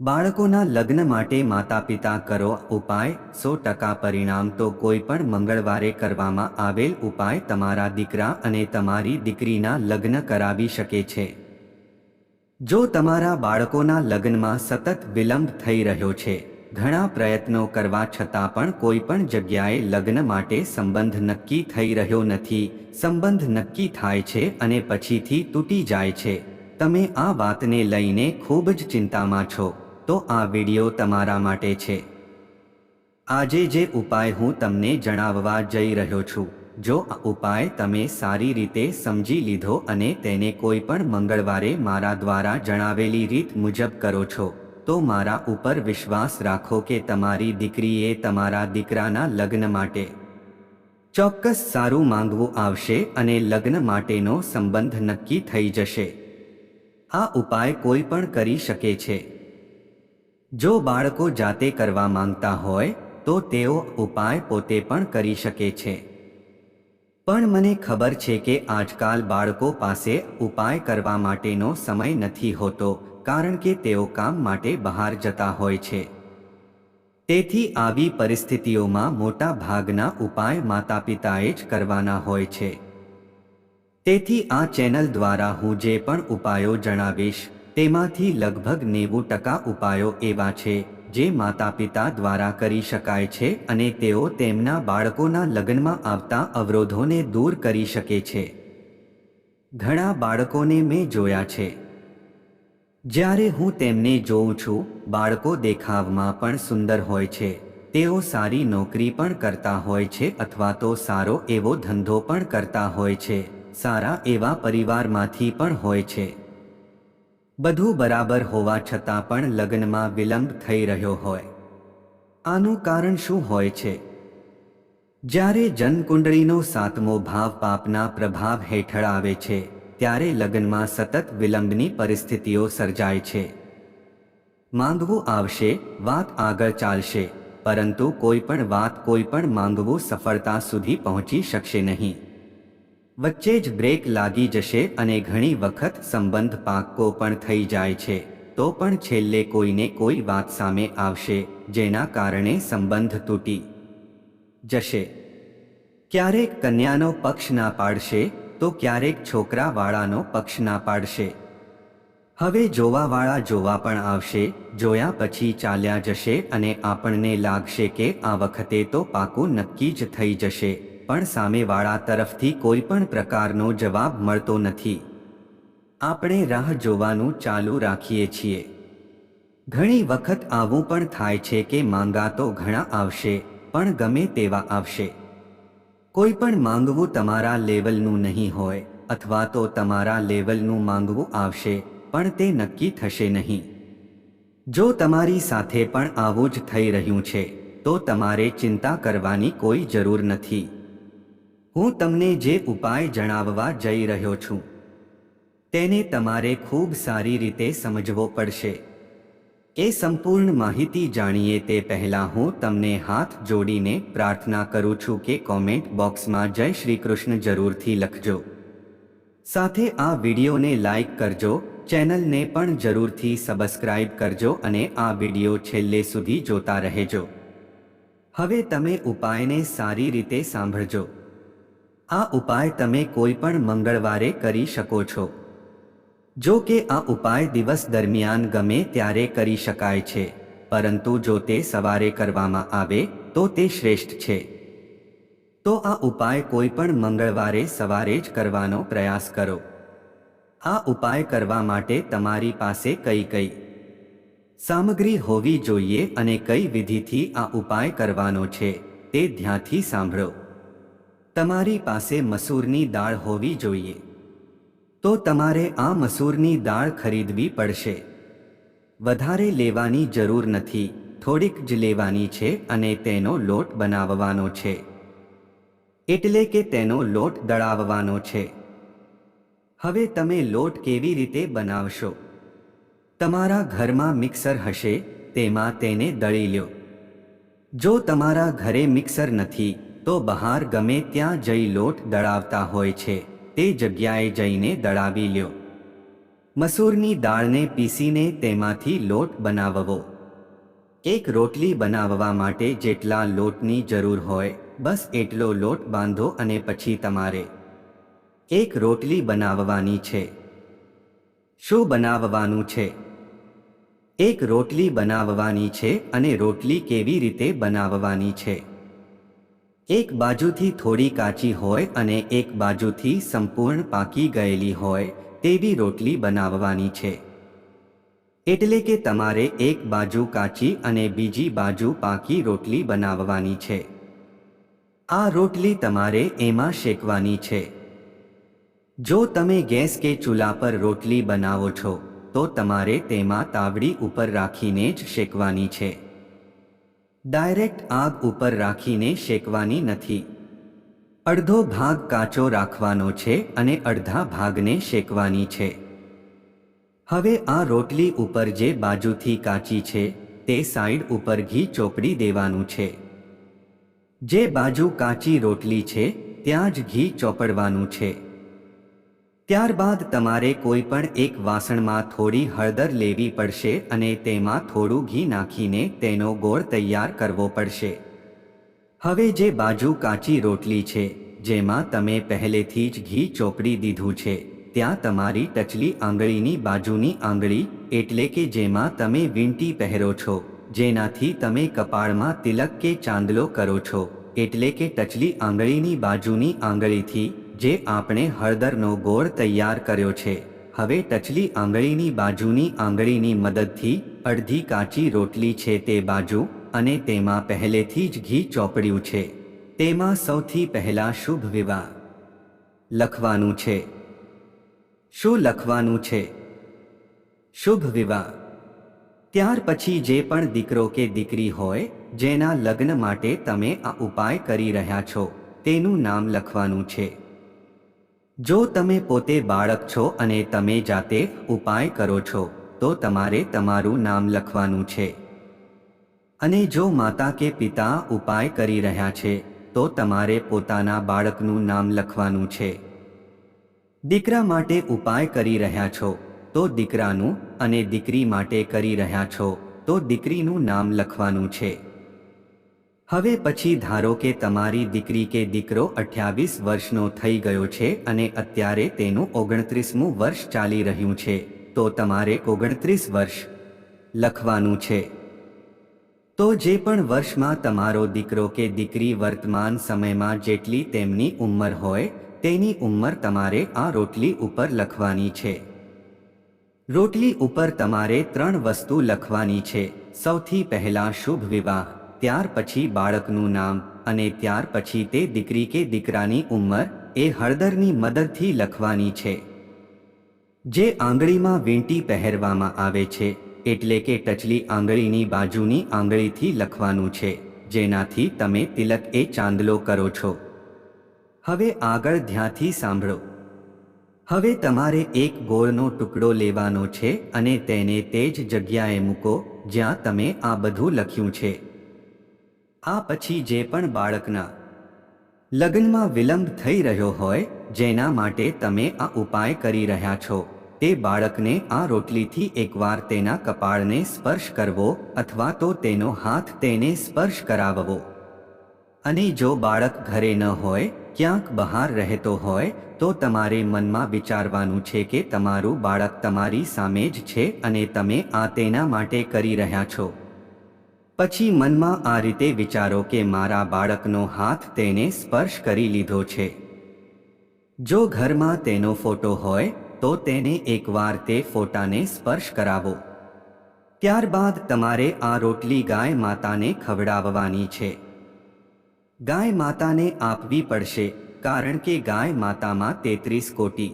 બાળકોના લગ્ન માટે માતા પિતા કરો ઉપાય, સો ટકા પરિણામ તો કોઈ પણ મંગળવારે કરવામાં આવેલ ઉપાય તમારા દીકરા અને તમારી દીકરીના લગ્ન કરાવી શકે છે. જો તમારા બાળકોના લગ્નમાં સતત વિલંબ થઈ રહ્યો છે, ઘણા પ્રયત્નો કરવા છતાં પણ કોઈ પણ જગ્યાએ લગ્ન માટે સંબંધ નક્કી થઈ રહ્યો નથી, સંબંધ નક્કી થાય છે અને પછીથી તૂટી જાય છે. તમે આ વાતને લઈને ખૂબ જ ચિંતામાં છો. તો આ વિડિયો તમારા માટે છે. આજે જે ઉપાય હું તમને જણાવવા જઈ રહ્યો છું, જો આ ઉપાય તમે સારી રીતે સમજી લીધો અને તેને કોઈ પણ મંગળવારે મારા દ્વારા જણાવેલી રીત મુજબ કરો છો, તો મારા ઉપર વિશ્વાસ રાખો કે તમારી દીકરીએ તમારા દીકરાના લગ્ન માટે ચોક્કસ સારું માંગવું આવશે અને લગ્ન માટેનો સંબંધ નક્કી થઈ જશે. આ ઉપાય કોઈ પણ કરી શકે છે. જો બાળકો જાતે કરવા માંગતા હોય, તો તેઓ ઉપાય પોતે પણ કરી શકે છે. પણ મને ખબર છે કે આજકાલ બાળકો પાસે ઉપાય કરવા માટેનો સમય નથી હોતો, કારણ કે તેઓ કામ માટે બહાર જતા હોય છે. તેથી આવી પરિસ્થિતિઓમાં મોટા ભાગના ઉપાય માતા પિતાએ જ કરવાના હોય છે. તેથી આ ચેનલ દ્વારા હું જે પણ ઉપાયો જણાવીશ તેમાંથી લગભગ નેવું ટકા ઉપાયો એવા છે, જે માતા પિતા દ્વારા કરી શકાય છે અને તેઓ તેમના બાળકોના લગ્નમાં આવતા અવરોધોને દૂર કરી શકે છે. ઘણા બાળકોને મેં જોયા છે. જ્યારે હું તેમને જોઉં છું, બાળકો દેખાવમાં પણ સુંદર હોય છે, તેઓ સારી નોકરી પણ કરતા હોય છે અથવા તો સારો એવો ધંધો પણ કરતા હોય છે, સારા એવા પરિવારમાંથી પણ હોય છે. બધું બરાબર હોવા છતાં પણ લગ્નમાં વિલંબ થઈ રહ્યો હોય. આનું કારણ શું હોય છે? જ્યારે જન્મકુંડળીનો સાતમો ભાવ પાપના પ્રભાવ હેઠળ આવે છે, ત્યારે લગ્નમાં સતત વિલંબની પરિસ્થિતિઓ સર્જાય છે. માંગવું આવશે, વાત આગળ ચાલશે, પરંતુ કોઈ પણ વાત કોઈ પણ માંગવું સફળતા સુધી પહોંચી શકશે નહીં. વચ્ચે જ બ્રેક લાગી જશે અને ઘણી વખત સંબંધ પાક્કો પણ થઈ જાય છે. તો પણ છેલ્લે કોઈને કોઈ વાત સામે આવશે, જેના કારણે સંબંધ તૂટી જશે. ક્યારેક કન્યાનો પક્ષ ના પાડશે, તો ક્યારેક છોકરાવાળાનો પક્ષ ના પાડશે. હવે જોવાવાળા જોવા પણ આવશે, જોયા પછી ચાલ્યા જશે અને આપણને લાગશે કે આ વખતે તો પાકું નક્કી જ થઈ જશે. પણ સામેવાળા તરફથી કોઈ પણ પ્રકારનો જવાબ મળતો નથી. આપણે રાહ જોવાનું ચાલુ રાખીએ છીએ. ઘણી વખત આવું પણ થાય છે કે માંગા તો ઘણા આવશે, પણ ગમે તેવા આવશે. કોઈ પણ માંગવું તમારા લેવલનું નહીં હોય, અથવા તો તમારા લેવલનું માંગવું આવશે, પણ તે નક્કી થશે નહીં. જો તમારી સાથે પણ આવું જ થઈ રહ્યું છે, તો તમારે ચિંતા કરવાની કોઈ જરૂર નથી. હું તમને જે ઉપાય જણાવવા જઈ રહ્યો છું, તેને તમારે ખૂબ સારી રીતે સમજવો પડશે. એ સંપૂર્ણ માહિતી જાણીએ તે પહેલાં હું તમને હાથ જોડીને પ્રાર્થના કરું છું કે કોમેન્ટ બોક્સમાં જય શ્રી કૃષ્ણ જરૂરથી લખજો. સાથે આ વિડીયોને લાઈક કરજો, ચેનલને પણ જરૂરથી સબસ્ક્રાઇબ કરજો અને આ વીડિયો છેલ્લે સુધી જોતા રહેજો. હવે તમે ઉપાયને સારી રીતે સાંભળજો. આ ઉપાય તમે કોઈ પણ મંગળવારે કરી શકો છો. જો કે આ ઉપાય દિવસ દરમિયાન ગમે ત્યારે કરી શકાય છે, પરંતુ જો તે સવારે કરવામાં આવે, તો તે શ્રેષ્ઠ છે. તો આ ઉપાય કોઈ પણ મંગળવારે સવારે જ કરવાનો પ્રયાસ કરો. આ ઉપાય કરવા માટે તમારી પાસે કઈ કઈ સામગ્રી હોવી જોઈએ અને કઈ વિધિથી આ ઉપાય કરવાનો છે, તે ધ્યાનથી સાંભળો. તમારી પાસે મસૂરની દાળ હોવી જોઈએ. તો તમારે આ મસૂરની દાળ ખરીદવી પડશે. વધારે લેવાની જરૂર નથી. થોડીક જ લેવાની છે અને તેનો લોટ બનાવવાનો છે. એટલે કે તેનો લોટ દળાવવાનો છે. હવે તમે લોટ કેવી રીતે બનાવશો? તમારા ઘરમાં મિક્સર હશે, તેમાં તેને દળી લ્યો જો તમારા ઘરે મિક્સર નથી તો બહાર ગમે ત્યાં જઈ લોટ દળાવતા હોય છે. તે જગ્યાએ જઈને દળાવી લ્યો. મસૂરની દાળને પીસીને તેમાંથી લોટ બનાવવો. એક રોટલી બનાવવા માટે જેટલા લોટની જરૂર હોય, બસ એટલો લોટ બાંધો અને પછી તમારે એક રોટલી બનાવવાની છે. શું બનાવવાનું છે? એક રોટલી બનાવવાની છે અને રોટલી કેવી રીતે બનાવવાની છે? એક બાજુથી થોડી કાચી હોય અને એક બાજુથી સંપૂર્ણ પાકી ગયેલી હોય તેવી રોટલી બનાવવાની છે. એટલે કે તમારે એક બાજુ કાચી અને બીજી બાજુ પાકી રોટલી બનાવવાની છે. આ રોટલી તમારે એમાં શેકવાની છે. જો તમે ગેસ કે ચૂલા પર રોટલી બનાવો છો, તો તમારે તેમાં તાવડી ઉપર રાખીને જ શેકવાની છે. ડાયરેક્ટ આગ ઉપર રાખીને શેકવાની નથી. અડધો ભાગ કાચો રાખવાનો છે અને અડધા ભાગને શેકવાની છે. હવે આ રોટલી ઉપર જે બાજુથી કાચી છે, તે સાઈડ ઉપર ઘી ચોપડી દેવાનું છે. જે બાજુ કાચી રોટલી છે, ત્યાં જ ઘી ચોપડવાનું છે. ત્યારબાદ તમારે કોઈ પણ એક વાસણમાં થોડી હળદર લેવી પડશે અને તેમાં થોડું ઘી નાખીને તેનો ગોળ તૈયાર કરવો પડશે. હવે જે બાજુ કાચી રોટલી છે, જેમાં તમે પહેલેથી જ ઘી ચોપડી દીધું છે, ત્યાં તમારી ટચલી આંગળીની બાજુની આંગળી, એટલે કે જેમાં તમે વીંટી પહેરો છો, જેનાથી તમે કપાળમાં તિલક કે ચાંદલો કરો છો, એટલે કે ટચલી આંગળીની બાજુની આંગળીથી જે આપણે હળદરનો ગોળ તૈયાર કર્યો છે. હવે ટચલી આંગળીની બાજુની આંગળીની મદદથી અડધી કાચી રોટલી છે તે બાજુ અને તેમાં પહેલેથી જ ઘી ચોપડ્યું છે. તેમાં સૌથી પહેલા શુભ વિવાહ. લખવાનું છે. શું લખવાનું છે? શુભ વિવાહ. ત્યાર પછી જે પણ દીકરો કે દીકરી હોય, જેના લગ્ન માટે તમે આ ઉપાય કરી રહ્યા છો, તેનું નામ લખવાનું છે. જો તમે પોતે બાળક છો અને તમે જાતે ઉપાય કરો છો, તો તમારે તમારું નામ લખવાનું છે. અને જો માતા કે પિતા ઉપાય કરી રહ્યા છે, તો તમારે પોતાના બાળકનું નામ લખવાનું છે. દીકરા માટે ઉપાય કરી રહ્યા છો, તો દીકરાનું અને દીકરી માટે કરી રહ્યા છો, તો દીકરીનું નામ લખવાનું છે. હવે પછી ધારો કે તમારી દીકરી કે દીકરો અઠ્યાવીસ વર્ષનો થઈ ગયો છે અને અત્યારે તેનું ઓગણત્રીસમું વર્ષ ચાલી રહ્યું છે, તો તમારે ઓગણત્રીસ વર્ષ લખવાનું છે. તો જે પણ વર્ષમાં તમારો દીકરો કે દીકરી વર્તમાન સમયમાં જેટલી તેમની ઉંમર હોય, તેની ઉંમર તમારે આ રોટલી ઉપર લખવાની છે. રોટલી ઉપર તમારે ત્રણ વસ્તુ લખવાની છે. સૌથી પહેલાં શુભ વિવાહ. ત્યાર પછી બાળકનું નામ અને ત્યાર પછી તે દીકરી કે દીકરાની ઉંમર એ હળદરની મદદથી લખવાની છે. જે આંગળીમાં વીંટી પહેરવામાં આવે છે, એટલે કે ટચલી આંગળીની બાજુની આંગળીથી લખવાનું છે, જેનાથી તમે તિલક એ ચાંદલો કરો છો. હવે આગળ ધ્યાંથી સાંભળો. હવે તમારે એક ગોળનો ટુકડો લેવાનો છે અને તેને તે જ જગ્યાએ મૂકો જ્યાં તમે આ બધું લખ્યું છે. આ પછી જે પણ બાળકના લગ્નમાં વિલંબ થઈ રહ્યો હોય, જેના માટે તમે આ ઉપાય કરી રહ્યા છો, તે બાળકને આ રોટલીથી એકવાર તેના કપાળને સ્પર્શ કરવો અથવા તો તેનો હાથ તેને સ્પર્શ કરાવવો. અને જો બાળક ઘરે ન હોય, ક્યાંક બહાર રહેતો હોય, તો તમારે મનમાં વિચારવાનું છે કે તમારું બાળક તમારી સામે જ છે અને તમે આ તેના માટે કરી રહ્યા છો. પછી મનમાં આ રીતે વિચારો કે મારા બાળકનો હાથ તેને સ્પર્શ કરી લીધો છે. જો ઘરમાં તેનો ફોટો હોય, તો તેને એકવાર તે ફોટાને સ્પર્શ કરાવો. ત્યારબાદ તમારે આ રોટલી ગાય માતાને ખવડાવવાની છે. ગાય માતાને આપવી પડશે, કારણ કે ગાય માતામાં તેત્રીસ કોટી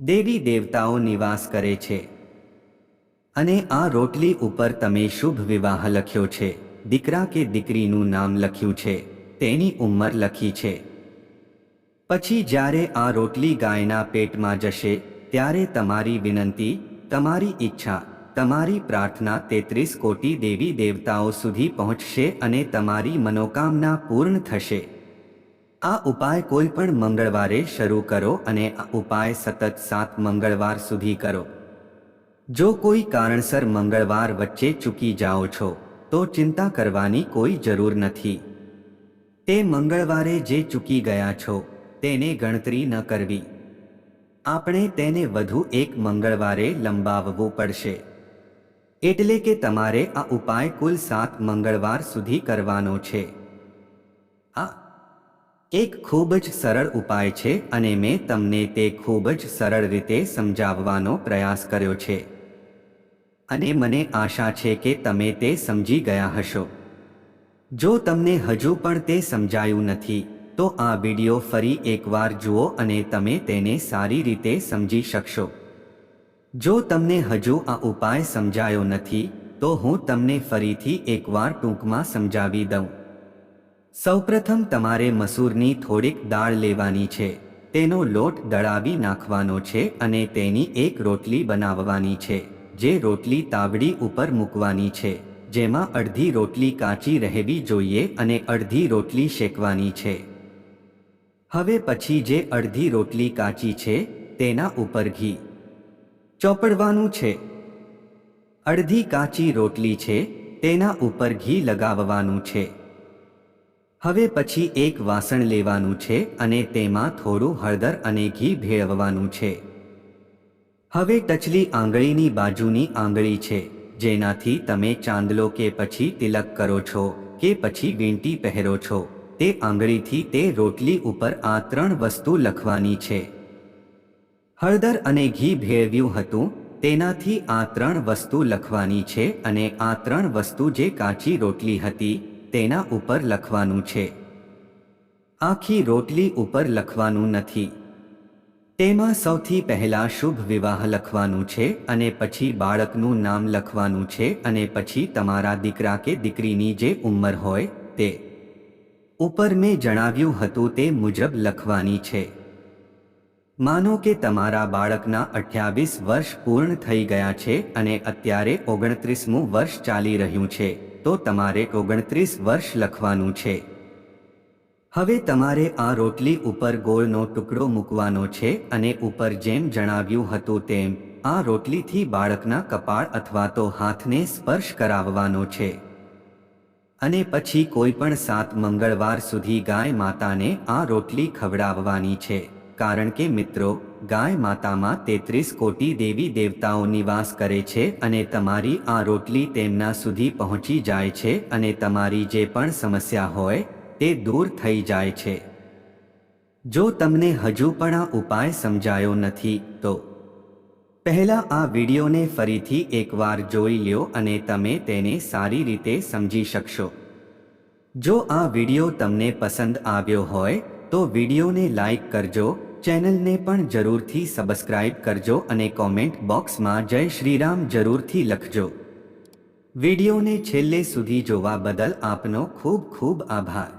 દેવી દેવતાઓ નિવાસ કરે છે. અને આ રોટલી ઉપર તમે શુભ વિવાહ લખ્યો છે. દીકરા કે દીકરીનું નામ લખ્યું છે. તેની ઉંમર લખી છે. પછી જ્યારે આ રોટલી ગાયના પેટમાં જશે, ત્યારે તમારી વિનંતી, તમારી ઈચ્છા, તમારી પ્રાર્થના તેત્રીસ કોટી દેવી દેવતાઓ સુધી પહોંચશે અને તમારી મનોકામના પૂર્ણ થશે. આ ઉપાય કોઈ પણ મંગળવારે શરૂ કરો અને આ ઉપાય સતત સાત મંગળવાર સુધી કરો. જો કોઈ કારણસર મંગળવાર વચ્ચે ચૂકી જાઓ છો, તો ચિંતા કરવાની કોઈ જરૂર નથી. તે મંગળવારે જે ચૂકી ગયા છો, તેને ગણતરી ન કરવી. આપણે તેને વધુ એક મંગળવારે લંબાવવું પડશે. એટલે કે તમારે આ ઉપાય કુલ સાત મંગળવાર સુધી કરવાનો છે. આ એક ખૂબ જ સરળ ઉપાય છે અને મેં તમને તે ખૂબ જ સરળ રીતે સમજાવવાનો પ્રયાસ કર્યો છે. અને મને આશા છે કે તમે તે સમજી ગયા હશો. જો તમને હજુ પણ તે સમજાયું નથી, તો આ વિડિયો ફરી એકવાર જુઓ અને તમે તેને સારી રીતે સમજી શકશો. જો તમને હજુ આ ઉપાય સમજાયો નથી, તો હું તમને ફરીથી એકવાર ટૂંકમાં સમજાવી દઉં. સૌપ્રથમ તમારે મસૂરની થોડીક દાળ લેવાની છે, તેનો લોટ દળાવી નાખવાનો છે અને તેની એક રોટલી બનાવવાની છે. જે રોટલી તાવડી ઉપર મૂકવાની છે, જેમાં અડધી રોટલી કાચી રહેવી જોઈએ અને અડધી રોટલી શેકવાની છે. હવે પછી જે અડધી રોટલી કાચી છે, તેના ઉપર ઘી ચોપડવાનું છે. અડધી કાચી રોટલી છે, તેના ઉપર ઘી લગાવવાનું છે. હવે પછી એક વાસણ લેવાનું છે અને તેમાં થોડું હળદર અને ઘી ભેળવવાનું છે. હવે ટચલી આંગળીની બાજુની આંગળી છે, જેનાથી તમે ચાંદલો કે પછી તિલક કરો છો, કે પછી વીંટી પહેરો છો, તે આંગળીથી તે રોટલી ઉપર આ ત્રણ વસ્તુ લખવાની છે. હળદર અને ઘી ભેળવ્યું હતું, તેનાથી આ ત્રણ વસ્તુ લખવાની છે અને આ ત્રણ વસ્તુ જે કાચી રોટલી હતી, તેના ઉપર લખવાનું છે. આખી રોટલી ઉપર લખવાનું નથી. તેમાં સૌથી પહેલા શુભ વિવાહ લખવાનું છે અને પછી બાળકનું નામ લખવાનું છે અને પછી તમારા દીકરા કે દીકરીની જે ઉંમર હોય તે. ઉપર મેં જણાવ્યું હતું તે મુજબ લખવાની છે. માનો કે તમારા બાળકના અઠ્યાવીસ વર્ષ પૂર્ણ થઈ ગયા છે અને અત્યારે ઓગણત્રીસમું વર્ષ ચાલી રહ્યું છે, તો તમારે ઓગણત્રીસ વર્ષ લખવાનું છે. હવે તમારે આ રોટલી ઉપર ગોળનો ટુકડો મૂકવાનો છે અને ઉપર જેમ જણાવ્યું હતું તેમ, આ રોટલીથી બાળકના કપાળ અથવા તો હાથને સ્પર્શ કરાવવાનો છે. અને પછી કોઈ પણ સાત મંગળવાર સુધી ગાય માતાને આ રોટલી ખવડાવવાની છે. કારણ કે મિત્રો, ગાય માતામાં તેત્રીસ કોટી દેવી દેવતાઓ નિવાસ કરે છે અને તમારી આ રોટલી તેમના સુધી પહોંચી જાય છે અને તમારી જે પણ સમસ્યા હોય તે દૂર થઈ જાય છે. જો તમને હજુ પણ આ ઉપાય સમજાયો નથી, તો પહેલા આ વિડીયોને ફરીથી એકવાર જોઈ લ્યો અને તમે તેને સારી રીતે સમજી શકશો. જો આ વીડિયો તમને પસંદ આવ્યો હોય, તો વિડીયોને લાઈક કરજો, ચેનલને પણ જરૂરથી સબસ્ક્રાઇબ કરજો અને કોમેન્ટ બોક્સમાં જય શ્રીરામ જરૂરથી લખજો. વિડીયોને છેલ્લે સુધી જોવા બદલ આપનો ખૂબ ખૂબ આભાર.